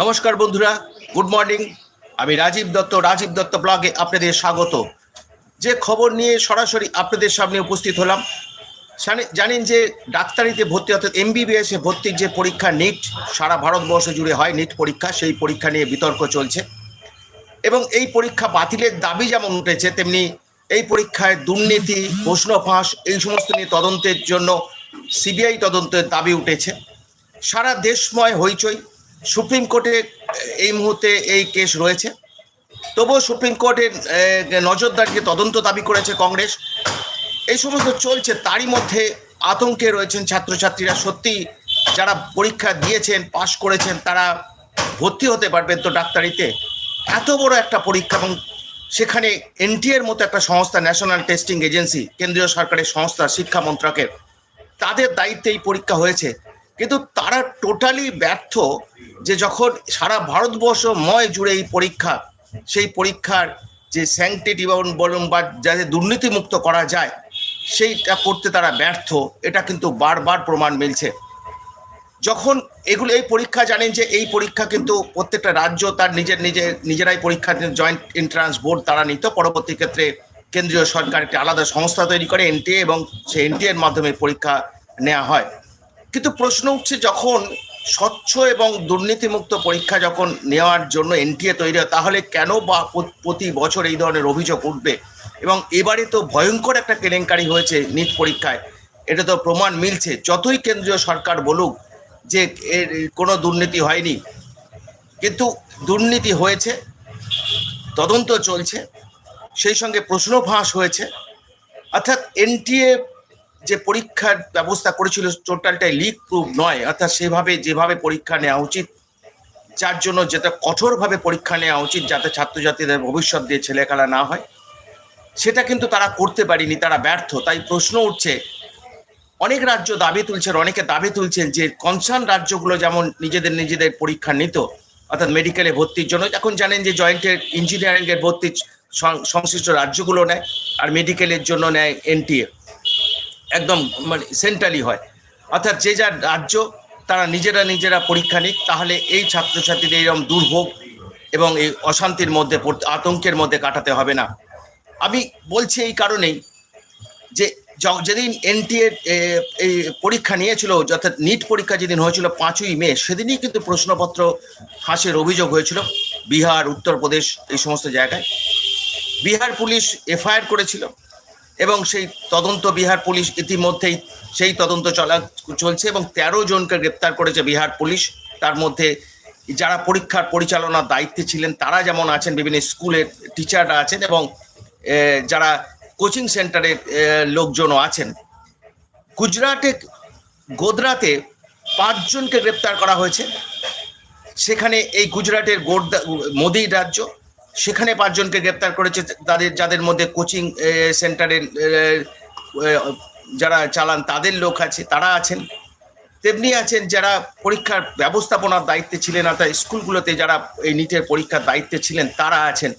নমস্কার বন্ধুরা good morning আমি রাজীব দত্ত রাজীব দত্ত ব্লগে আপনাদের স্বাগত। যে খবর নিয়ে সরাসরি আপনাদের সামনে উপস্থিত হলাম জানেন যে ডাক্তারিতে ভর্তি, অর্থাৎ এমবিবিএস ভর্তির যে পরীক্ষা নিট সারা ভারতবর্ষ জুড়ে হয় নিট পরীক্ষা, সেই পরীক্ষা নিয়ে বিতর্ক চলছে। এবং এই পরীক্ষা বাতিলের দাবি যেমন উঠেছে, তেমনি এই পরীক্ষায় দুর্নীতি প্রশ্ন ফাঁস এই সমস্ত নিয়ে তদন্তের জন্য সিবিআই তদন্তের দাবি উঠেছে। সারা দেশময় হইচই সুপ্রিম কোর্টে এই মুহূর্তে এই কেস রয়েছে। তবুও সুপ্রিম কোর্টের নজরদারিকে তদন্ত দাবি করেছে কংগ্রেস। এই সমস্ত চলছে, তারই মধ্যে আতঙ্কে রয়েছেন ছাত্রছাত্রীরা। সত্যি যারা পরীক্ষা দিয়েছেন, পাশ করেছেন, তারা ভর্তি হতে পারবেন তো ডাক্তারিতে। এত বড় একটা পরীক্ষা এবং সেখানে এনটিএর মতো একটা সংস্থা, ন্যাশনাল টেস্টিং এজেন্সি, কেন্দ্রীয় সরকারের সংস্থা, শিক্ষা মন্ত্রকের, তাদের দায়িত্বে এই পরীক্ষা হয়েছে। কিন্তু তারা টোটালি ব্যর্থ যে যখন সারা ভারতবর্ষময় জুড়ে এই পরীক্ষা, সেই পরীক্ষার যে স্যাংটিটি বলুন বা যাতে দুর্নীতিমুক্ত করা যায়, সেইটা করতে তারা ব্যর্থ, এটা কিন্তু বারবার প্রমাণ মিলছে। যখন এগুলো, এই পরীক্ষা জানেন যে এই পরীক্ষা কিন্তু প্রত্যেকটা রাজ্য তার নিজের নিজের, নিজেরাই পরীক্ষা জয়েন্ট এন্ট্রান্স বোর্ড তারা নিত। পরবর্তী ক্ষেত্রে কেন্দ্রীয় সরকার একটি আলাদা সংস্থা তৈরি করে এনটিএ এবং সেই এনটিএ এর মাধ্যমে পরীক্ষা নেওয়া হয়। কিন্তু প্রশ্ন উঠছে যখন স্বচ্ছ এবং দুর্নীতিমুক্ত পরীক্ষা যখন নেওয়ার জন্য এনটিএ তৈরি হয়, তাহলে কেন বা প্রতি বছর এই ধরনের অভিযোগ উঠবে? এবং এবারে তো ভয়ঙ্কর একটা কেলেঙ্কারি হয়েছে নিট পরীক্ষায়। এটা তো প্রমাণ মিলছে। যতই কেন্দ্রীয় সরকার বলুক যে এর, কোনো দুর্নীতি হয়নি, কিন্তু দুর্নীতি হয়েছে, তদন্ত চলছে, সেই সঙ্গে প্রশ্ন ফাঁস হয়েছে। অর্থাৎ এনটিএ যে পরীক্ষার ব্যবস্থা করেছিল টোটালটাই লিক প্রুফ নয়। অর্থাৎ সেভাবে, যেভাবে পরীক্ষা নেওয়া উচিত, যার জন্য যেটা কঠোরভাবে পরীক্ষা নেওয়া উচিত, যাতে ছাত্রছাত্রীদের ভবিষ্যৎ দিয়ে ছেলেখেলা না হয়, সেটা কিন্তু তারা করতে পারেনি, তারা ব্যর্থ। তাই প্রশ্ন উঠছে, অনেক রাজ্য দাবি তুলছেন, অনেকে দাবি তুলছেন যে কনসার্ন রাজ্যগুলো যেমন নিজেদের নিজেদের পরীক্ষা নিত, অর্থাৎ মেডিকেলে ভর্তির জন্য, এখন জানেন যে জয়েন্টের ইঞ্জিনিয়ারিংয়ের ভর্তি সংশ্লিষ্ট রাজ্যগুলো নেয়, আর মেডিকেলের জন্য নেয় এনটিএ একদম মানে সেন্ট্রালি হয়। অর্থাৎ যে যার রাজ্য, তারা নিজেরা নিজেরা পরীক্ষা নিক, তাহলে এই ছাত্রছাত্রীদের এরকম দুর্ভোগ এবং এই অশান্তির মধ্যে পড়তে- আতঙ্কের মধ্যে কাটাতে হবে না। আমি বলছি এই কারণেই যে যেদিন এনটিএ এই পরীক্ষা নিয়েছিল, অর্থাৎ নিট পরীক্ষা যেদিন হয়েছিল পাঁচই মে, সেদিনই কিন্তু প্রশ্নপত্র ফাঁসের অভিযোগ হয়েছিল বিহার, উত্তরপ্রদেশ, এই সমস্ত জায়গায়। বিহার পুলিশ এফআইআর করেছিল। এবং সেই তদন্ত বিহার পুলিশ ইতিমধ্যেই সেই তদন্ত চলা চলছে এবং তেরো জনকে গ্রেপ্তার করেছে বিহার পুলিশ। তার মধ্যে যারা পরীক্ষার পরিচালনার দায়িত্বে ছিলেন, তারা যেমন আছেন, বিভিন্ন স্কুলের টিচাররা আছেন এবং যারা কোচিং সেন্টারের লোকজনও আছেন। গুজরাটে, গোদরাতে পাঁচজনকে গ্রেপ্তার করা হয়েছে। সেখানে এই গুজরাটের গোর্দা, মোদি রাজ্য সেখানে পাঁচজনকে গ্রেপ্তার করেছে। তাদের, যাদের মধ্যে কোচিং সেন্টারের যারা চালান তাদের লোক আছে, তারা আছেন। তেমনি আছেন যারা পরীক্ষার ব্যবস্থাপনার দায়িত্বে ছিলেন, অর্থাৎ স্কুলগুলোতে যারা এই নিটের পরীক্ষার দায়িত্বে ছিলেন, তারা আছেন।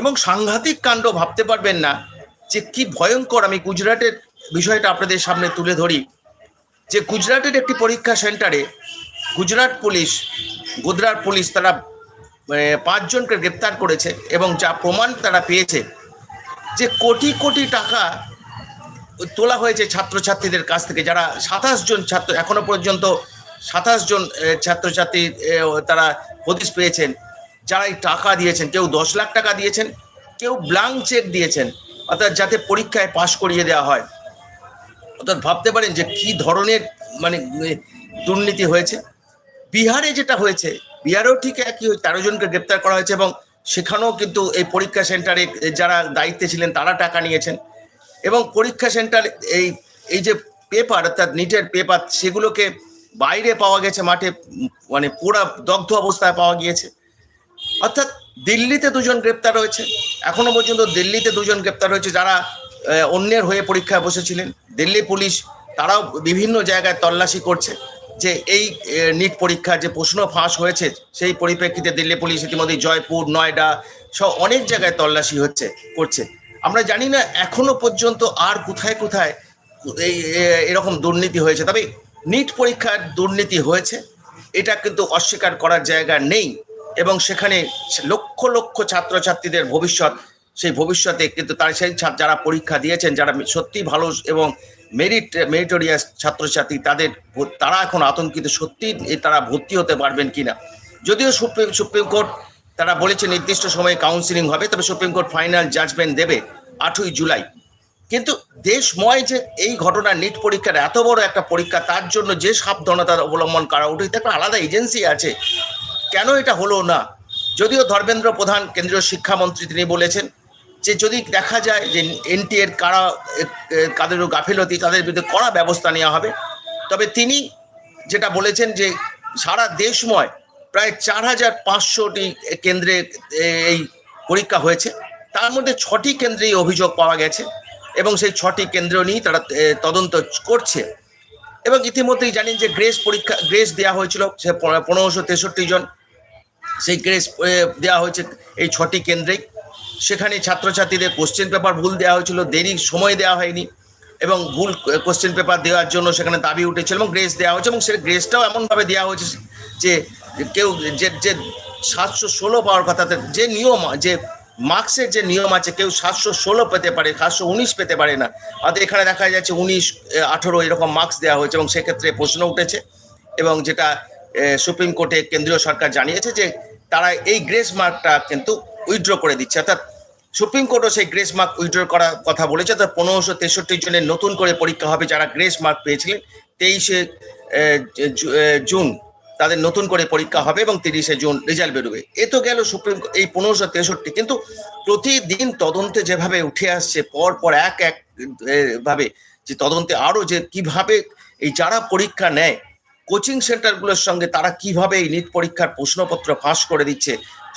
এবং সাংঘাতিক কাণ্ড ভাবতে পারবেন না যে কি ভয়ঙ্কর। আমি গুজরাটের বিষয়টা আপনাদের সামনে তুলে ধরি। যে গুজরাটের একটি পরীক্ষা সেন্টারে গুজরাট পুলিশ গুজরাট পুলিশ তারা পাঁচজনকে গ্রেপ্তার করেছে এবং যা প্রমাণ তারা পেয়েছে যে কোটি কোটি টাকা তোলা হয়েছে ছাত্রছাত্রীদের কাছ থেকে। যারা সাতাশ জন ছাত্র, এখনও পর্যন্ত সাতাশ জন ছাত্রছাত্রী তারা হদিশ পেয়েছেন। যারা এই টাকা দিয়েছেন, কেউ দশ লাখ টাকা দিয়েছেন, কেউ ব্লাঙ্ক চেক দিয়েছেন, অর্থাৎ যাতে পরীক্ষায় পাশ করিয়ে দেওয়া হয়। অর্থাৎ ভাবতে পারেন যে কি ধরনের মানে দুর্নীতি হয়েছে। বিহারে যেটা হয়েছে বিহারেও ঠিক একই তেরো জনকে গ্রেপ্তার করা হয়েছে এবং সেখানেও কিন্তু এই পরীক্ষা সেন্টারে যারা দায়িত্বে ছিলেন তারা টাকা নিয়েছেন। এবং পরীক্ষা সেন্টার এই এই যে পেপার অর্থাৎ নিটের পেপার সেগুলোকে বাইরে পাওয়া গেছে মাঠে মানে পুরা দগ্ধ অবস্থায় পাওয়া গিয়েছে। অর্থাৎ দিল্লিতে দুজন গ্রেপ্তার হয়েছে, এখনও পর্যন্ত দিল্লিতে দুজন গ্রেপ্তার হয়েছে যারা অন্যের হয়ে পরীক্ষায় বসেছিলেন। দিল্লি পুলিশ, তারাও বিভিন্ন জায়গায় তল্লাশি করছে। যে এই নিট পরীক্ষার যে প্রশ্ন ফাঁস হয়েছে, সেই পরিপ্রেক্ষিতে দিল্লি পুলিশ ইতিমধ্যে জয়পুর, নয়ডা সব অনেক জায়গায় তল্লাশি হচ্ছে, করছে। আমরা জানি না এখনও পর্যন্ত আর কোথায় কোথায় এই এরকম দুর্নীতি হয়েছে। তবে নিট পরীক্ষার দুর্নীতি হয়েছে, এটা কিন্তু অস্বীকার করার জায়গা নেই এবং সেখানে লক্ষ লক্ষ ছাত্রছাত্রীদের ভবিষ্যৎ, সেই ভবিষ্যতে কিন্তু তার সেই যারা পরীক্ষা দিয়েছেন, যারা সত্যি ভালো এবং মেরিট, মেরিটোরিয়াস ছাত্রছাত্রী, তাদের তারা এখন আতঙ্কিত, সত্যি তারা ভর্তি হতে পারবেন কিনা? যদিও সুপ্রিম সুপ্রিম কোর্ট, তারা বলেছে নির্দিষ্ট সময়ে কাউন্সিলিং হবে, তবে সুপ্রিম কোর্ট ফাইনাল জাজমেন্ট দেবে আটই জুলাই। কিন্তু দেশময় যে এই ঘটনা নিট পরীক্ষার এত বড় একটা পরীক্ষা, তার জন্য যে সাবধানতা অবলম্বন করা উঠে একটা আলাদা এজেন্সি আছে। কেন এটা হলো না? যদিও ধর্মেন্দ্র প্রধান, কেন্দ্রীয় শিক্ষামন্ত্রী তিনি বলেছেন যে যদি দেখা যায় যে এনটি এর কারা কাদেরও গাফিলতি, তাদের বিরুদ্ধে কড়া ব্যবস্থা নেওয়া হবে। তবে তিনি যেটা বলেছেন যে সারা দেশময় প্রায় চার হাজার পাঁচশোটি কেন্দ্রে এই পরীক্ষা হয়েছে। তার মধ্যে ছটি কেন্দ্রে অভিযোগ পাওয়া গেছে এবং সেই ছটি কেন্দ্র নিয়েই তারা তদন্ত করছে। এবং ইতিমধ্যেই জানেন যে গ্রেস পরীক্ষা, গ্রেস দেওয়া হয়েছিল, সে পনেরোশো তেষট্টি জন। সেই গ্রেস দেওয়া হয়েছে এই ছটি কেন্দ্রেই। সেখানে ছাত্রছাত্রীদের কোশ্চেন পেপার ভুল দেওয়া হয়েছিল, দেরি সময় দেওয়া হয়নি এবং ভুল কোশ্চেন পেপার দেওয়ার জন্য সেখানে দাবি উঠেছিল এবং গ্রেস দেওয়া হয়েছে এবং সে গ্রেসটাও এমনভাবে দেওয়া হয়েছে যে কেউ যে যে সাতশো ষোলো পাওয়ার কথা যে নিয়ম, যে মার্কসের যে নিয়ম আছে, কেউ সাতশো ষোলো পেতে পারে, সাতশো উনিশ পেতে পারে না। অর্থাৎ এখানে দেখা যাচ্ছে উনিশ, আঠেরো এরকম মার্কস দেওয়া হয়েছে এবং সেক্ষেত্রে প্রশ্ন উঠেছে এবং যেটা সুপ্রিম কোর্টে কেন্দ্রীয় সরকার জানিয়েছে যে তারা এই গ্রেস মার্কটা কিন্তু উইথড্র করে দিচ্ছে। অর্থাৎ সুপ্রিম কোর্টও সেই গ্রেস মার্ক উইথড্র করার কথা বলেছে। অর্থাৎ পনেরোশো তেষট্টি জনের নতুন করে পরীক্ষা হবে যারা গ্রেস মার্ক পেয়েছিলেন, তেইশে জুন তাদের নতুন করে পরীক্ষা হবে এবং তিরিশে জুন রেজাল্ট বেরোবে। এ তো গেল সুপ্রিম এই পনেরোশো তেষট্টি। কিন্তু প্রতিদিন তদন্তে যেভাবে উঠে আসছে, পর পর এক এক ভাবে যে তদন্তে আরও যে কীভাবে এই যারা পরীক্ষা নেয়, কোচিং সেন্টারগুলোর সঙ্গে তারা কীভাবে এই নিট পরীক্ষার প্রশ্নপত্র ফাঁস করে দিচ্ছে,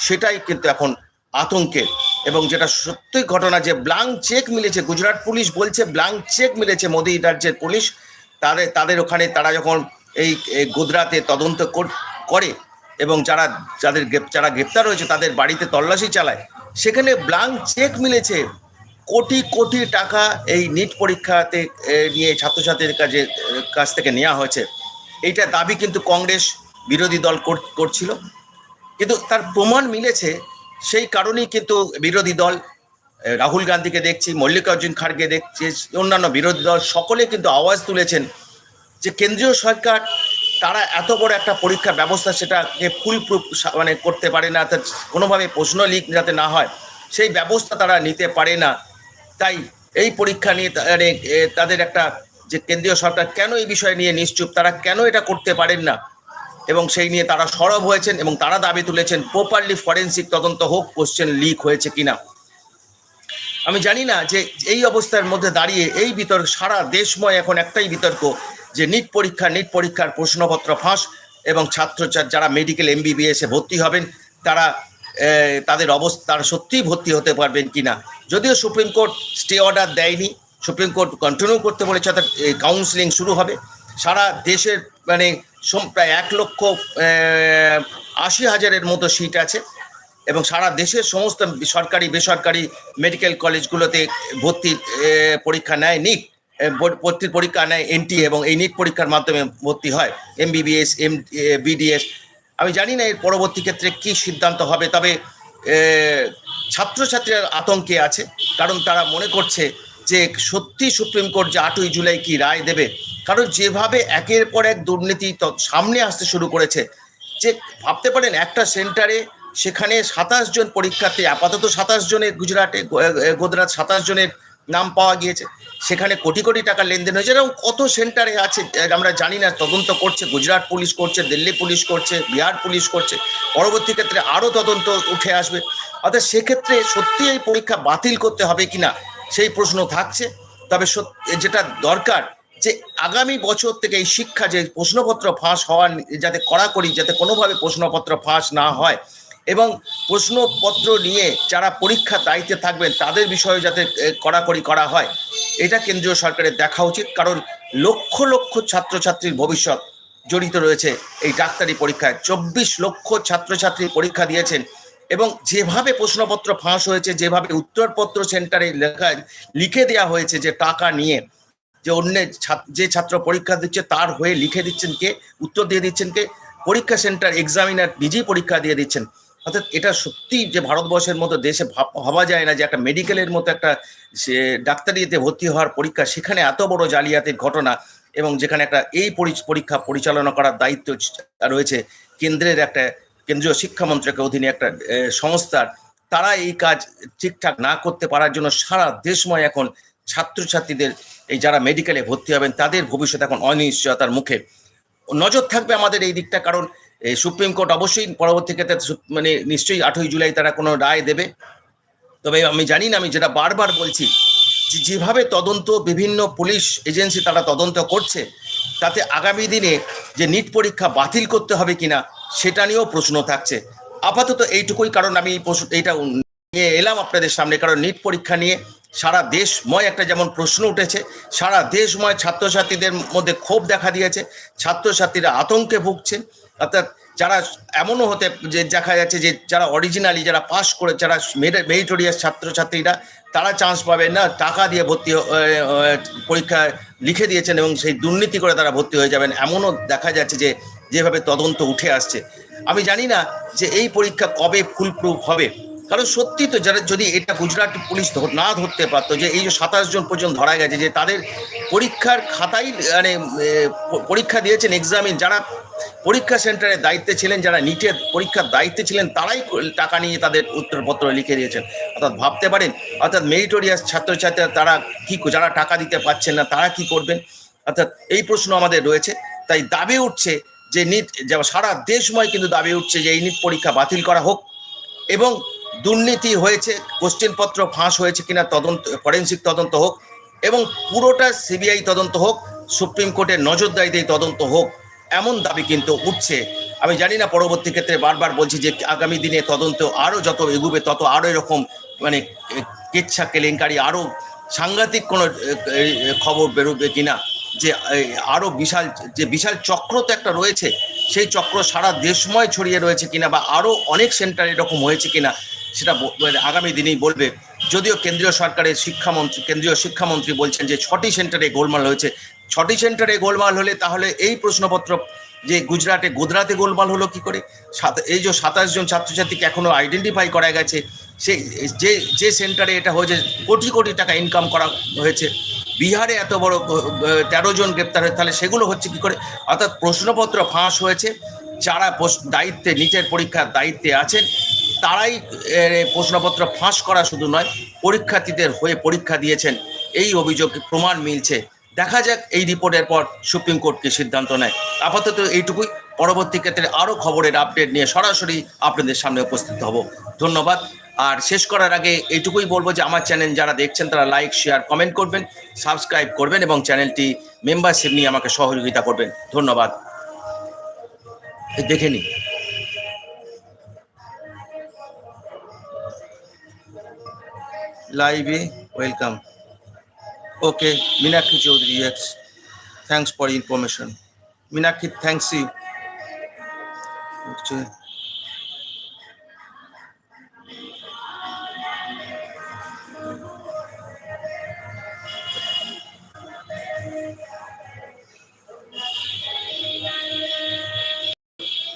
সেটাই কিন্তু এখন আতঙ্কের। এবং যেটা সত্যি ঘটনা যে ব্লাঙ্ক চেক মিলেছে, গুজরাট পুলিশ বলছে ব্লাঙ্ক চেক মিলেছে মোদি রাজ্যের পুলিশ। তাদের তাদের ওখানে তারা যখন এই গুজরাতে তদন্ত কর- এবং যারা, যাদের যারা গ্রেপ্তার হয়েছে তাদের বাড়িতে তল্লাশি চালায়, সেখানে ব্লাঙ্ক চেক মিলেছে। কোটি কোটি টাকা এই নিট পরীক্ষাতে নিয়ে ছাত্রছাত্রীদের কাছে কাছ থেকে নেওয়া হয়েছে। এইটা দাবি কিন্তু কংগ্রেস বিরোধী দল কর- করছিল। কিন্তু তার প্রমাণ মিলেছে সেই কারণেই কিন্তু বিরোধী দল রাহুল গান্ধীকে দেখছি মল্লিকার্জুন খাড়গে দেখছি অন্যান্য বিরোধী দল সকলে কিন্তু আওয়াজ তুলেছেন যে কেন্দ্রীয় সরকার তারা এত বড় একটা পরীক্ষা ব্যবস্থা সেটাকে ফুল প্রুফ মানে করতে পারে না অর্থাৎ কোনোভাবে প্রশ্ন লিক যাতে না হয় সেই ব্যবস্থা তারা নিতে পারে না। তাই এই পরীক্ষা নিয়ে মানে, তাদের একটা যে কেন্দ্রীয় সরকার কেন এই বিষয় নিয়ে নিশ্চুপ তারা কেন এটা করতে পারেন না? এবং সেই নিয়ে তারা সরব হয়েছেন এবং তারা দাবি তুলেছেন প্রপারলি ফরেন্সিক তদন্ত হোক কোশ্চেন লিক হয়েছে কিনা? আমি জানি না যে এই অবস্থার মধ্যে দাঁড়িয়ে এই বিতর্ক, সারা দেশময় এখন একটাই বিতর্ক যে নিট পরীক্ষা, নিট পরীক্ষার প্রশ্নপত্র ফাঁস এবং ছাত্র যারা মেডিকেল এমবিবিএস ভর্তি হবেন, তারা তাদের অবস্থা, তারা সত্যিই ভর্তি হতে পারবেন কি না যদিও সুপ্রিম কোর্ট স্টে অর্ডার দেয়নি, সুপ্রিম কোর্ট কন্টিনিউ করতে বলেছে, অর্থাৎ কাউন্সিলিং শুরু হবে। সারা দেশের মানে প্রায় এক লক্ষ আশি হাজারের মতো সিট আছে এবং সারা দেশের সমস্ত সরকারি, বেসরকারি মেডিকেল কলেজগুলোতে ভর্তি পরীক্ষা নেয় নিট ভর্তির পরীক্ষা নেয় এনটি এবং এই নিট পরীক্ষার মাধ্যমে ভর্তি হয়, এমবিবিএস, এম বিডিএস। আমি জানি না এর পরবর্তী ক্ষেত্রে কি সিদ্ধান্ত হবে, তবে ছাত্রছাত্রীরা আতঙ্কে আছে, কারণ তারা মনে করছে যে সত্যি সুপ্রিম কোর্ট যে আটই জুলাই কি রায় দেবে, কারণ যেভাবে একের পর এক দুর্নীতি সামনে আসতে শুরু করেছে, যে ভাবতে পারেন একটা সেন্টারে সেখানে সাতাশ জন পরীক্ষার্থী, আপাতত সাতাশ জনের গুজরাটে গুজরাট সাতাশ জনের নাম পাওয়া গিয়েছে, সেখানে কোটি কোটি টাকা লেনদেন হয়েছে, এরকম কত সেন্টারে আছে আমরা জানি না, তদন্ত করছে, গুজরাট পুলিশ করছে, দিল্লি পুলিশ করছে, বিহার পুলিশ করছে, পরবর্তী ক্ষেত্রে আরও তদন্ত উঠে আসবে, অর্থাৎ সেক্ষেত্রে সত্যি এই পরীক্ষা বাতিল করতে হবে কিনা সেই প্রশ্ন থাকছে। তবে যেটা দরকার যে আগামী বছর থেকে এই শিক্ষা যে প্রশ্নপত্র ফাঁস হওয়ার যাতে কড়াকড়ি, যাতে কোনোভাবে প্রশ্নপত্র ফাঁস না হয় এবং প্রশ্নপত্র নিয়ে যারা পরীক্ষা দায়িত্বে থাকবেন তাদের বিষয়ে যাতে কড়াকড়ি করা হয়, এটা কেন্দ্রীয় সরকারের দেখা উচিত। কারণ লক্ষ লক্ষ ছাত্রছাত্রীর ভবিষ্যৎ জড়িত রয়েছে এই ডাক্তারি পরীক্ষায়। চব্বিশ লক্ষ ছাত্রছাত্রী পরীক্ষা দিয়েছেন এবং যেভাবে প্রশ্নপত্র ফাঁস হয়েছে, যেভাবে উত্তরপত্র সেন্টারে লেখা লিখে দেওয়া হয়েছে যে টাকা নিয়ে, যে অন্য যে ছাত্র পরীক্ষা দিচ্ছে তার হয়ে লিখে দিচ্ছেন কে, উত্তর দিয়ে দিচ্ছেন কে, পরীক্ষা সেন্টার এক্সামিনার নিজেই পরীক্ষা দিয়ে দিচ্ছেন। অর্থাৎ এটা সত্যি যে ভারতবর্ষের মতো দেশে ভাব- যায় না যে একটা মেডিকেলের মতো একটা সে ডাক্তারিতে ভর্তি হওয়ার পরীক্ষা, সেখানে এত বড় জালিয়াতির ঘটনা এবং যেখানে একটা এই পরি- পরীক্ষা পরিচালনা করার দায়িত্ব রয়েছে, কেন্দ্রের একটা কেন্দ্রীয় শিক্ষা মন্ত্রকের অধীনে একটা সংস্থার তারা এই কাজ ঠিকঠাক না করতে পারার জন্য সারা দেশময় এখন ছাত্রছাত্রীদের, এই যারা মেডিকেলে ভর্তি হবেন, তাদের ভবিষ্যৎ এখন অনিশ্চয়তার মুখে। নজর থাকবে আমাদের এই দিকটা, কারণ সুপ্রিম কোর্ট অবশ্যই পরবর্তী ক্ষেত্রে মানে নিশ্চয়ই আঠই জুলাই তারা কোনো রায় দেবে। তবে আমি জানি না, আমি যেটা বারবার বলছি, যে যেভাবে তদন্ত বিভিন্ন পুলিশ এজেন্সি তারা তদন্ত করছে, তাতে আগামী দিনে যে নিট পরীক্ষা বাতিল করতে হবে কিনা সেটা নিয়েও প্রশ্ন থাকছে। আপাতত এইটুকুই, কারণ আমি এই প্রশ্ন- এইটা নিয়ে এলাম আপনাদের সামনে, কারণ নিট পরীক্ষা নিয়ে সারা দেশময় একটা যেমন প্রশ্ন উঠেছে, সারা দেশময় ছাত্রছাত্রীদের মধ্যে ক্ষোভ দেখা দিয়েছে, ছাত্রছাত্রীরা আতঙ্কে ভুগছেন অর্থাৎ যারা এমনও হতে যে দেখা যাচ্ছে যে যারা অরিজিনালি যারা পাশ করে যারা মেরিটোরিয়াস ছাত্রছাত্রীরা, তারা চান্স পাবে না, টাকা দিয়ে ভর্তি পরীক্ষা লিখে দিয়েছেন এবং সেই দুর্নীতি করে তারা ভর্তি হয়ে যাবেন। এমনও দেখা যাচ্ছে যে যেভাবে তদন্ত উঠে আসছে। আমি জানি না যে এই পরীক্ষা কবে ফুলপ্রুফ হবে। কারণ সত্যি তো যারা, যদি এটা গুজরাট পুলিশ না ধরতে পারতো যে এই যে সাতাশ জন পর্যন্ত ধরা গেছে, যে তাদের পরীক্ষার খাতাই মানে পরীক্ষা দিয়েছেন এক্সামিন যারা পরীক্ষা সেন্টারের দায়িত্বে ছিলেন, যারা নিটের পরীক্ষার দায়িত্বে ছিলেন, তারাই টাকা নিয়ে তাদের উত্তরপত্র লিখে দিয়েছেন। অর্থাৎ ভাবতে পারেন, অর্থাৎ মেরিটোরিয়াস ছাত্রছাত্রীরা তারা কি, যারা টাকা দিতে পারছেন না, তারা কি করবেন? অর্থাৎ এই প্রশ্ন আমাদের রয়েছে। তাই দাবি উঠছে যে নিট সারা দেশময় কিন্তু দাবি উঠছে যে এই নিট পরীক্ষা বাতিল করা হোক এবং দুর্নীতি হয়েছে, কোশ্চেনপত্র ফাঁস হয়েছে কিনা তদন্ত, ফরেন্সিক তদন্ত হোক এবং পুরোটা সিবিআই তদন্ত হোক, সুপ্রিম কোর্টের নজরদারিতে তদন্ত হোক, এমন দাবি কিন্তু উঠছে। আমি জানি না পরবর্তী ক্ষেত্রে বারবার বলছি যে আগামী দিনে তদন্ত আরও যত এগুবে তত আরও এরকম মানে কেচ্ছা কেলেঙ্কারি আরও সাংঘাতিক কোনো খবর বেরোবে কিনা। যে আরও বিশাল, যে বিশাল চক্র তো একটা রয়েছে, সেই চক্র সারা দেশময় ছড়িয়ে রয়েছে কিনা বা আরও অনেক সেন্টার এরকম হয়েছে কিনা, সেটা আগামী দিনেই বলবে। যদিও কেন্দ্রীয় সরকারের শিক্ষামন্ত্রী, কেন্দ্রীয় শিক্ষামন্ত্রী বলছেন যে ছটি সেন্টারে গোলমাল হয়েছে। ছটি সেন্টারে গোলমাল হলে তাহলে এই প্রশ্নপত্র, যে গুজরাটে গোদরাতে গোলমাল হলো কি করে? সাত- এই যে সাতাশ জন ছাত্রছাত্রীকে এখনও আইডেন্টিফাই করা গেছে সেই যে যে সেন্টারে এটা হয়েছে, কোটি কোটি টাকা ইনকাম করা হয়েছে। বিহারে এত বড় তেরো জন গ্রেপ্তার হয়েছে, তাহলে সেগুলো হচ্ছে কি করে? অর্থাৎ প্রশ্নপত্র ফাঁস হয়েছে, যারা দায়িত্বে, নিচের পরীক্ষার দায়িত্বে আছেন, তারাই প্রশ্নপত্র ফাঁস করা শুধু নয়, পরীক্ষার্থীদের হয়ে পরীক্ষা দিয়েছেন। এই অভিযোগ প্রমাণ মিলছে। দেখা যাক এই রিপোর্টের পর সুপ্রিম কোর্ট কি সিদ্ধান্ত নেয়। আপাতত এইটুকুই। পরবর্তী ক্ষেত্রে আরও খবরের আপডেট নিয়ে সরাসরি আপনাদের সামনে উপস্থিত হব। ধন্যবাদ। আর শেষ করার আগে এইটুকুই বলব যে আমার চ্যানেল যারা দেখছেন তারা লাইক, শেয়ার, কমেন্ট করবেন, সাবস্ক্রাইব করবেন এবং চ্যানেলটি মেম্বারশিপ নিয়ে আমাকে সহযোগিতা করবেন। ধন্যবাদ। দেখে নিন। লাইভে welcome. Okay, Meenakshi Chowdhury yes thanks for information Meenakshi, thanks you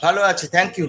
ভালো আছে থ্যাংক ইউ